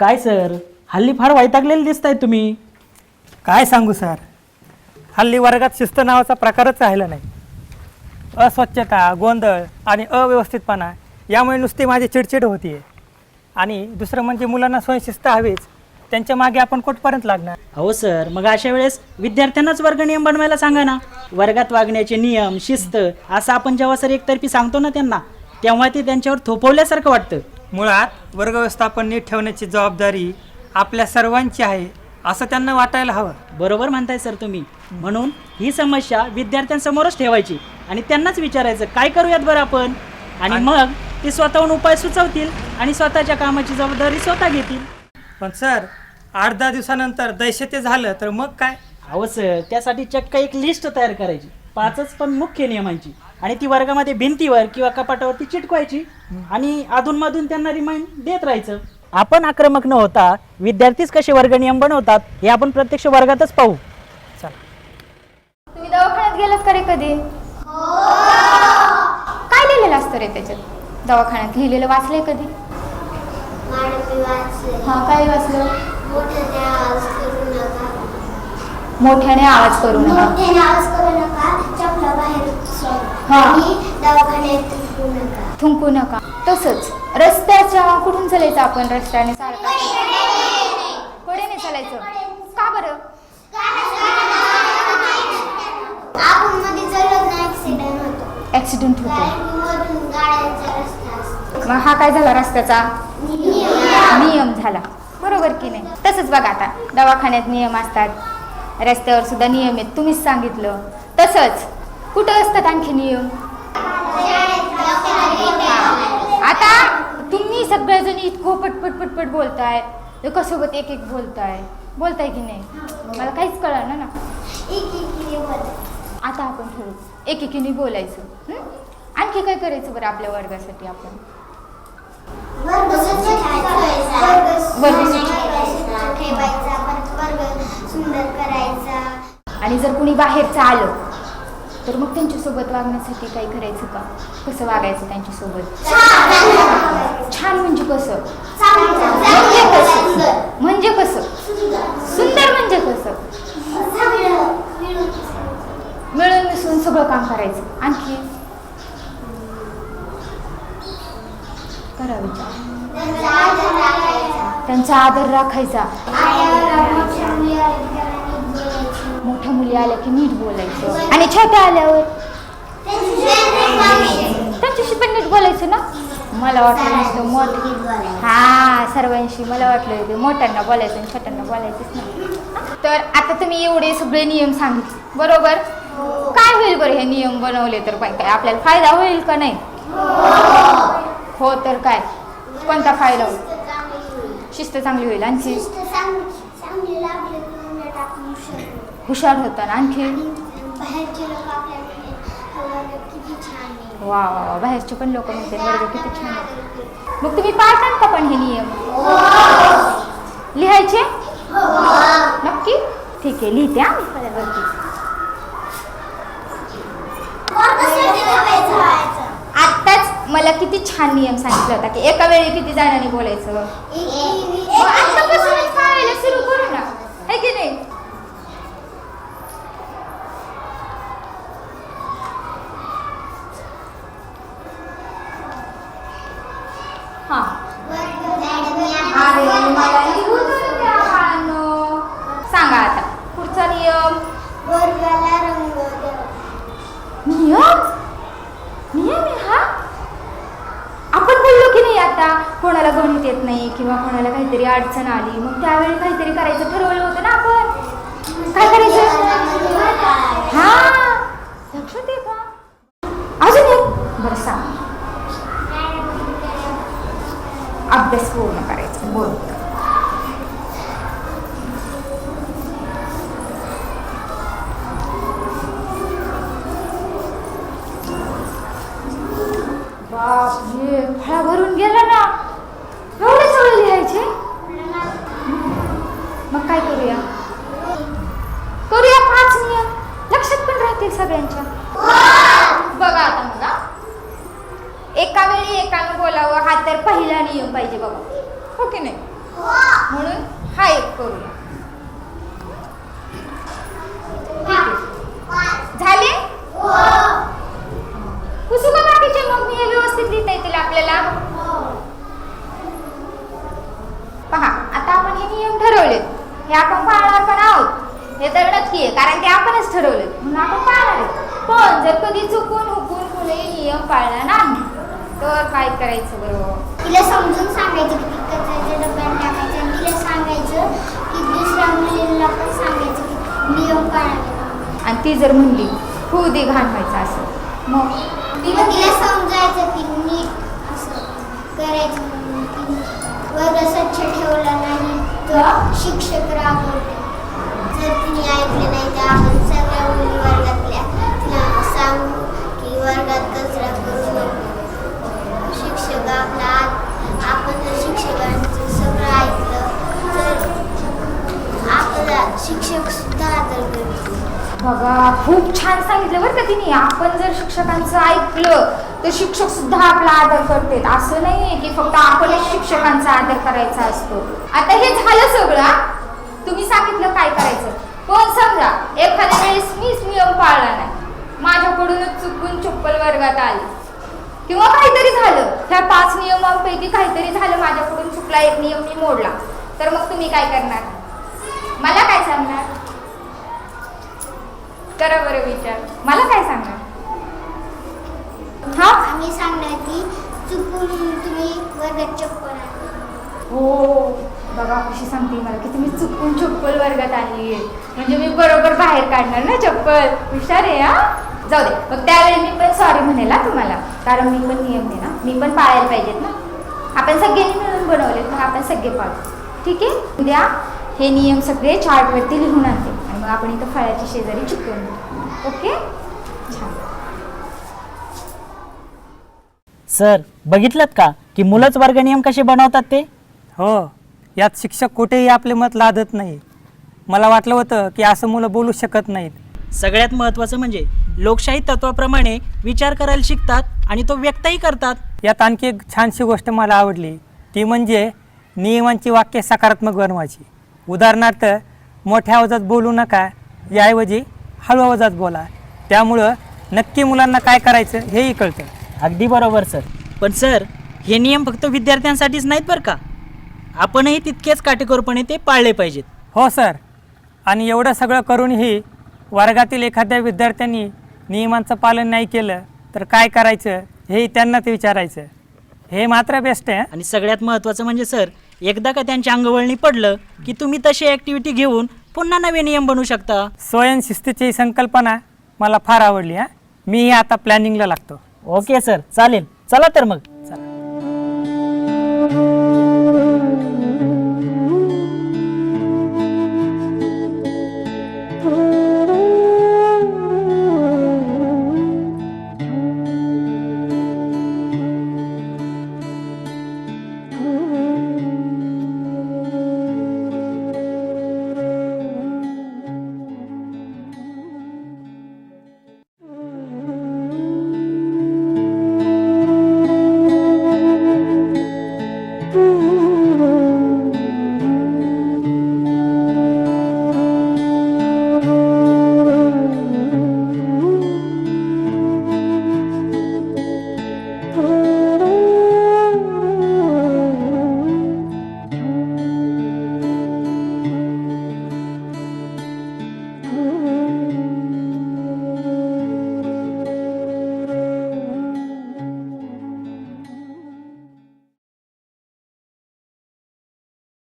काय सर? हल्ली फार वैतागलेले दिसताय तुम्ही. काय सांगू सर? हल्ली वर्गात शिस्त नावाचा प्रकारच राहिला नाही. अस्वच्छता गोंधळ आणि अव्यवस्थितपणा यामुळे नुसती माझी चिडचिड होतीये. आणि दुसरं म्हणजे मुलांना स्वयंशिस्त हवीच. त्यांच्या मागे आपण कुठपर्यंत लागणार? हो सर मग अशा वेळेस विद्यार्थ्यांनाच वर्ग नियम बनवायला सांगा ना. वर्गात वागण्याचे नियम शिस्त असं आपण जेव्हा सर एकतर्फी सांगतो ना त्यांना तेव्हा ते त्यांच्यावर थोपवल्यासारखं वाटतं. मुळात वर्ग व्यवस्थापन नीट ठेवण्याची जबाबदारी आपल्या सर्वांची आहे असं त्यांना वाटायला हवं. बरोबर म्हणताय सर तुम्ही. म्हणून ही समस्या विद्यार्थ्यांसमोरच ठेवायची आणि त्यांनाच विचारायचं काय करूयात बरं आपण? आणि मग ते स्वतःहून उपाय सुचवतील आणि स्वतःच्या कामाची जबाबदारी स्वतः घेतील. पण सर आठ दहा दिवसानंतर दैशते झालं तर मग काय? अहो सर त्यासाठी चक्क एक लिस्ट तयार करायची. पाचच पण मुख्य नियमांची. आणि ती वर्गामध्ये भिंतीवर किंवा कपाटावरती चिटकवायची आणि अधूनमधून त्यांना रिमाइंड देत राहायचं. आपण आक्रमक न होता विद्यार्थीच कसे वर्ग नियम बनवतात हे आपण प्रत्यक्ष वर्गातच पाहू. चला. तुम्ही दवाखान्यात गेलात का रे कधी? काय लिहिलेलं असतं रे त्याच्यात? दवाखान्यात लिहिलेलं वाचलंय कधी? हा काय वाचलं? मोठ्याने आवाज करू नका. मोठ्याने आवाज करू नका. आणि दवाखान्यात नका. थुंकू नका. तसंच रस्त्याच्या कुठून चालायचं आपण? रस्त्याने सारखा. कडेने चालायचं? का बरं? आपण मध्ये चालत ना ऍक्सिडेंट होतो. ऍक्सिडेंट होतो. मधून गाड्यांचा रस्ता असतो. मग हा काय झाला रस्त्याचा? नियम. नियम झाला. बरोबर की नाही? तसंच बघा आता. दवाखान्यात नियम असतात. रस्त्यावर सुद्धा नियम आहेत. तुम्हीच सांगितलं. तसंच कुठं असतात आणखी नियम? आता तुम्ही सगळेजण इतकं पटपट पटपट बोलताय एकासोबत एक एक बोलताय. बोलताय की नाही? मला काहीच कळलं ना. ना आता आपण खरंच एक एकीने बोलायचं आणखी काय करायचं बरं आपल्या वर्गासाठी आपण? सुंदर आणि जर कुणी बाहेरचं आलं तर मग त्यांच्यासोबत वागण्यासाठी काय करायचं का? कसं वागायचं त्यांच्यासोबत? छान म्हणजे कसं? म्हणजे कसं? म्हणजे कसं? सुंदर म्हणजे कसं? मिळून मिसळून सगळं काम करायचं. आणखी? करा विचार. त्यांचा आदर राखायचा. मुली आल्या की नीट बोलायचं. आणि छोट्या आल्यावर? त्यांच्याशी पण नीट बोलायचं ना? मला वाटलं नुसतं मोठ हा सर्वांशी मला वाटलं ते मोठ्यांना बोलायचं आणि छोट्यांना बोलायचंच ना तर आता तुम्ही एवढे सगळे नियम सांगितले. बरोबर? काय होईल बरं हे नियम बनवले तर पण काय? आपल्याला फायदा होईल का नाही? हो तर काय? कोणता फायदा होईल? शिस्त चांगली होईल आणखी चांगली लागली की उलट आपण हुशार होऊ. हुशार होता आणखी? बाहेरचे लोक वा वा वा बाहेरचे पण लोक म्हणते वर्ग किती छान. मग तुम्ही पाळतात का पण हे नियम? लिहायचे? नक्की? ठीक आहे लिहिते हा पल्यावरती आत्ताच मला किती छान नियम सांगितला होता की एका वेळी किती जणांनी बोलायचं. मग आत्तापासूनच पाळायला सुरू करू ना. है की नाही? हा. अरे मला लिहू तर द्या बाळांनो. सांगा आता. पुढचा नियम. नियम? नियम आहे हा? आपण बोललो की नाही आता? कोणाला गणित येत नाही किंवा कोणाला काहीतरी अडचण आली मग त्यावेळी काहीतरी करायचं ठरवलं होतं ना आपण? काय करायचं? हा. लक्षात आहे का अजून एक. बरं सांग. अभ्यास पूर्ण करायचा. बोल. बापरे फळा भरून गेला ना. एवढे सगळे लिहायचे? मग काय करूया? करूया पाच नियम. लक्षात पण राहतील सगळ्यांच्या बघा आता मला एका वेळी एकानं बोलावं हा तर पहिला नियम पाहिजे बघा. हो की नाही? म्हणून हा एक करूया ठीक आहे. झाले? पुसू का बाकीचे मग मी हे व्यवस्थित लिहिता येतील आपल्याला? पहा आता आपण हे नियम ठरवलेत. हे आपण पाळणार पण आहोत. हे तर नक्की आहे कारण ते आपणच ठरवलेत. म्हणून आपण पाळणार आहे. पण जर कधी चुकून हुकून कुणी नियम पाळला नाही तर काय करायचं बरोबर तिला समजून सांगायचं की कचऱ्याच्या डब्यात टाकायचं आणि तिला सांगायचं की दुसऱ्या मुलीला पण सांगायचं की नियम पाळावे आणि ती जर म्हणली हो दे घाण व्हायचं असं. मग? तिला तिला समजायचं की नीट असं करायचं वर्ग स्वच्छ ठेवला नाही तर शिक्षक बघा खूप छान सांगितलं बरं का तिने. आपण जर शिक्षकांचं ऐकलं तर शिक्षक सुद्धा आपला आदर करतात. असं नाहीये की फक्त आपणच शिक्षकांचा आदर करायचा असतो. आता हे झालं सगळं तुम्ही सांगितलं काय करायचं? पण समजा एखाद्या वेळेस मीच नियम पाळला नाही. माझ्याकडूनच चुकून चप्पल वर्गात आली. किंवा काहीतरी झालं. ह्या पाच नियमांपैकी काहीतरी झालं माझ्याकडून चुकला एक नियम मी मोडला. तर मग तुम्ही काय करणार? मला काय सांगणार? करा बरं विचार. मला काय सांगणार? हा? आम्ही सांगणार की चुकून तुम्ही वर्गात चप्पल. हो बघा कशी सांगते मला की तुम्ही चुकून चप्पल वर्गात आली आहे. म्हणजे मी बरोबर बाहेर काढणार ना चप्पल? हुशार आहे हा? जाऊ दे. मग त्यावेळी मी पण सॉरी म्हणेल तुम्हाला. कारण मी पण नियम आहे ना. मी पण पाळायला पाहिजेत ना. आपण सगळ्यांनी मिळून बनवलेत मग आपण सगळे पाळतो ठीक आहे? उद्या हे नियम सगळे चार्टवरती लिहून आणते. आपण इथं फळाच्या शेजारी देऊ ओके? छान. सर बघितलं का की मुलंच वर्ग नियम कसे बनवतात ते? हो यात शिक्षक कुठेही आपले मत लादत नाही. मला वाटलं होतं की असं मुलं बोलू शकत नाहीत. सगळ्यात महत्त्वाचं म्हणजे लोकशाही तत्वाप्रमाणे विचार करायला शिकतात आणि तो व्यक्तही करतात. यात आणखी एक छानशी गोष्ट मला आवडली. ती म्हणजे नियमांची वाक्य सकारात्मक बनवायची. उदाहरणार्थ मोठ्या आवाजात बोलू नका. याऐवजी हळू आवाजात बोला. त्यामुळं नक्की मुलांना काय करायचं हेही कळतं. अगदी बरोबर सर. पण सर हे नियम फक्त विद्यार्थ्यांसाठीच नाहीत बरं का? आपणही तितकेच काटेकोरपणे ते पाळले पाहिजेत. हो सर. आणि एवढं सगळं करूनही वर्गातील एखाद्या विद्यार्थ्यांनी नियमांचं पालन नाही केलं तर काय करायचं हेही त्यांनाच विचारायचं. हे मात्र बेस्ट आहे हं? आणि सगळ्यात महत्त्वाचं म्हणजे सर एकदा का त्यांच्या अंगवळणी पडलं की तुम्ही तशी ॲक्टिव्हिटी घेऊन पुन्हा नवे नियम बनवू शकता. स्वयंशिस्तीची ही संकल्पना मला फार आवडली हा. मीही आता प्लॅनिंगला लागतो. ओके सर चालेल. चला तर मग. चला.